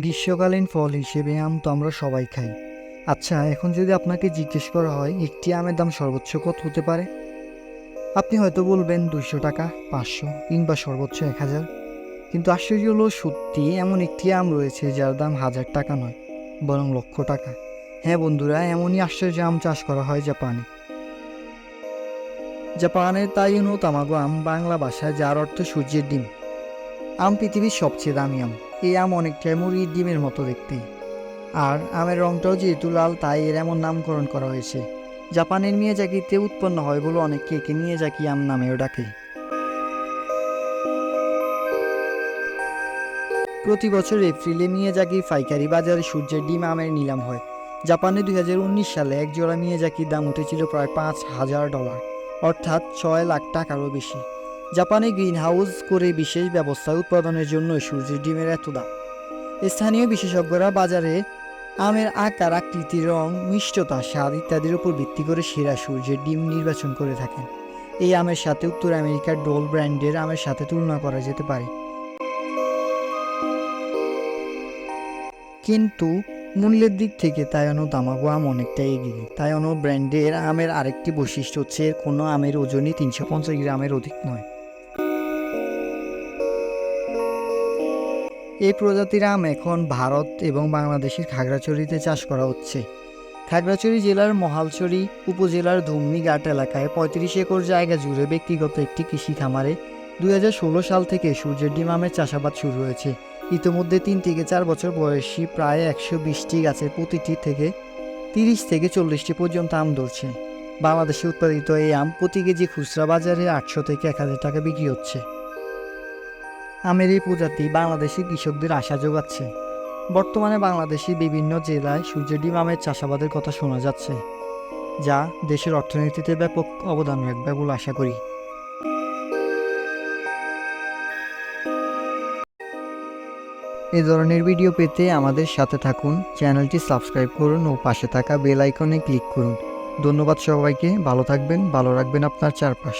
গ্রীষ্মকালীন ফল হিসেবে আম তো আমরা সবাই খাই। আচ্ছা এখন যদি আপনাকে জিজ্ঞেস করা হয়, একটি আমের দাম সর্বোচ্চ কত হতে পারে? আপনি হয়তো বলবেন দুইশো টাকা, পাঁচশো, কিংবা সর্বোচ্চ এক হাজার। কিন্তু আশ্চর্য হলো, সত্যি এমন একটি আম রয়েছে যার দাম হাজার টাকা নয়, বরং লক্ষ টাকা। হ্যাঁ বন্ধুরা, এমনই আশ্চর্য আম চাষ করা হয় জাপানে। জাপানের তাইনো তামাগো আম বাংলা ভাষায়, যার অর্থ সূর্যের ডিম। আম পৃথিবীর সবচেয়ে দামি আম। এই আম অনেকটাই মুরগির ডিমের মতো দেখতে। আর আমের রংটাও যেহেতু লাল, তাই এর এমন নামকরণ করা হয়েছে। জাপানের মিয়াজাকিতে উৎপন্ন হয় বলে অনেকে একে মিয়াজাকি আম নামেও ডাকে। প্রতি বছর এপ্রিলে মিয়াজাকির পাইকারি বাজারে সূর্যের ডিম আমের নিলাম হয়। জাপানে দুই হাজার উনিশ সালে এক জোড়া মিয়াজাকির দাম উঠেছিল প্রায় পাঁচ হাজার ডলার, অর্থাৎ ছয় লাখ টাকারও বেশি। জাপানে গ্রিন হাউস করে বিশেষ ব্যবস্থায় উৎপাদনের জন্য সূর্যের ডিমের এত দাম। স্থানীয় বিশেষজ্ঞরা বাজারে আমের আকার আকৃতি রং, মিষ্টতা, স্বাদ ইত্যাদির উপর ভিত্তি করে সেরা সূর্যের ডিম নির্বাচন করে থাকেন। এই আমের সাথে উত্তর আমেরিকার ডোল ব্র্যান্ডের আমের সাথে তুলনা করা যেতে পারে। কিন্তু মূল্যের দিক থেকে তাইয়ানো তামাগো আম অনেকটা এগিয়ে। তাইয়ানো ব্র্যান্ডের আমের আরেকটি বৈশিষ্ট্য হচ্ছে কোনো আমের ওজনই তিনশো পঞ্চাশ গ্রামের অধিক নয়। এই প্রজাতির আম এখন ভারত এবং বাংলাদেশের খাগড়াছড়িতে চাষ করা হচ্ছে। খাগড়াছড়ি জেলার মহালছড়ি উপজেলার ধুমনিঘাট এলাকায় পঁয়ত্রিশ একর জায়গা জুড়ে ব্যক্তিগত একটি কৃষি খামারে দুই হাজার ষোলো সাল থেকে সূর্যের ডিম আমের চাষাবাদ শুরু হয়েছে। ইতিমধ্যে তিন থেকে চার বছর বয়সী প্রায় একশো বিশটি গাছের প্রতিটি থেকে তিরিশ থেকে চল্লিশটি পর্যন্ত আম ধরছে। বাংলাদেশে উৎপাদিত এই আম প্রতি কেজি খুচরা বাজারে আটশো থেকে এক হাজার টাকা বিক্রি হচ্ছে। আমের এই প্রজাতি বাংলাদেশি কৃষকদের আশা যোগাচ্ছে। বর্তমানে বাংলাদেশি বিভিন্ন জেলায় সূর্যের ডিম আমের চাষাবাদের কথা শোনা যাচ্ছে, যা দেশের অর্থনীতিতে ব্যাপক অবদান রাখবে বলে আশা করি। এ ধরনের ভিডিও পেতে আমাদের সাথে থাকুন, চ্যানেলটি সাবস্ক্রাইব করুন ও পাশে থাকা বেল আইকনে ক্লিক করুন। ধন্যবাদ সবাইকে, ভালো থাকবেন, ভালো রাখবেন আপনার চারপাশ।